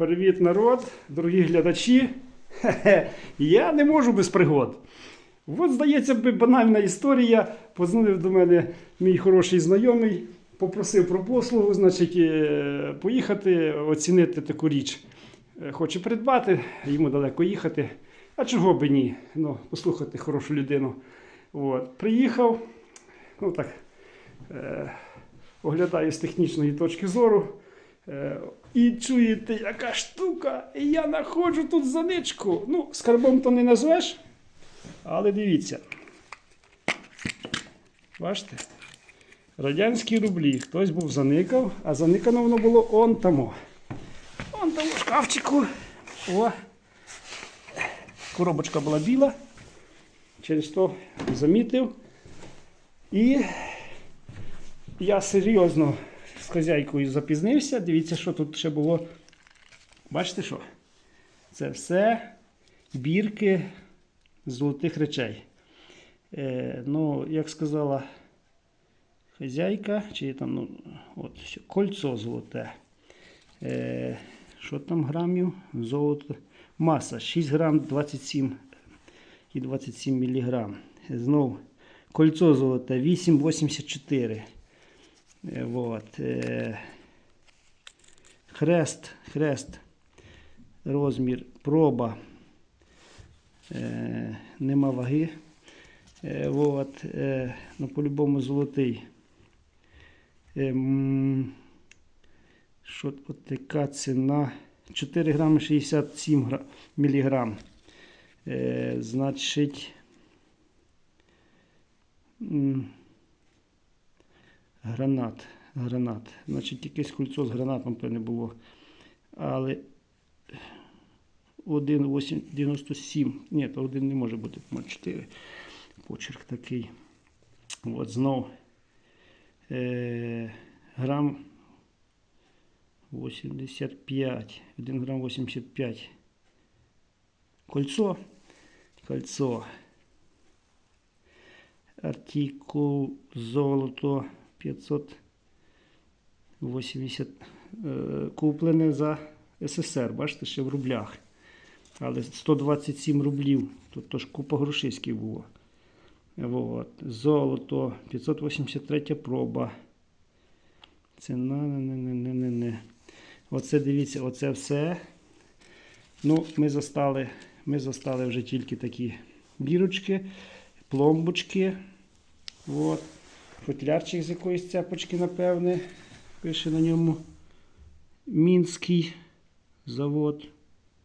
Привіт, народ, дорогі глядачі. Хе-хе, Я не можу без пригод. От, здається, би банальна історія. Позвонив до мене мій хороший знайомий, попросив про послугу, значить, е, поїхати, оцінити таку річ. Е, Хоче придбати, йому далеко їхати. А чого би ні? Ну, послухати хорошу людину. От. Приїхав, ну так, е, оглядаю з технічної точки зору. Е, і чуєте, яка штука, і я знаходжу тут заничку. Ну, скарбом то не назвеш, але дивіться. Бачите? Радянські рублі. Хтось був заникав, а заникано воно було он тамо. Он там у шкафчику. О. Коробочка була біла. Через то замітив. І я серйозно з хазяйкою запізнився. Дивіться, що тут ще було. Бачите що? Це все бірки золотих речей. Е, ну, як сказала хазяйка, чи там, ну, от, кольцо золоте. Е, що там грамів? Золото. Маса 6 грам 27 і 27 міліграм. Знов кольцо золоте 8,84. Е, Вот. Е, Хрест, хрест, розмір, проба. Е, Нема ваги. Вот. Ну, по-любому золотий. Е, м, Що така ціна? 4 грами 67 гра- міліграм. Значить. Гранат. Гранат. Значить, якесь кольцо з гранатом то не було. Але 1,97. Ні, то один не може бути, по 4. Почерк такий. От знов. Е, грам 85. 1 грам 85. Кольцо. Кольцо. Артикул золото 580 е, куплене за СССР, бачите, ще в рублях. Але 127 рублів, тут тож купа грошиськів було. Вот. Золото 583 проба. Ціна не, не, не, не, не. Оце дивіться, оце все. Ну, ми застали, ми застали вже тільки такі бірочки, пломбочки. От. Футлярчик з якоїсь цепочки, напевне. Пише на ньому Мінський завод.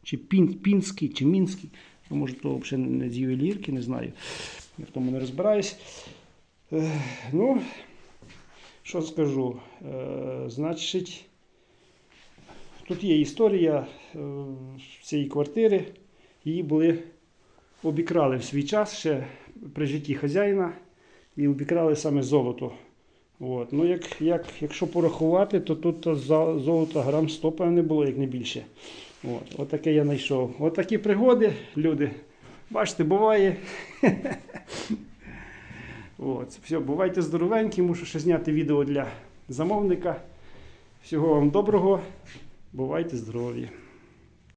Чи Пін, Пінський, чи Мінський. Ну, може, то взагалі не з ювелірки, не знаю. Я в тому не розбираюсь. Е, ну, що скажу? Е, значить, тут є історія е, цієї квартири. Її були обікрали в свій час ще при житті хазяїна і обікрали саме золото. От. Ну, як, як, якщо порахувати, то тут золото грам 100, певне, було, як не більше. От. От таке я знайшов. От такі пригоди, люди. Бачите, буває. От. Все, бувайте здоровенькі, мушу ще зняти відео для замовника. Всього вам доброго. Бувайте здорові!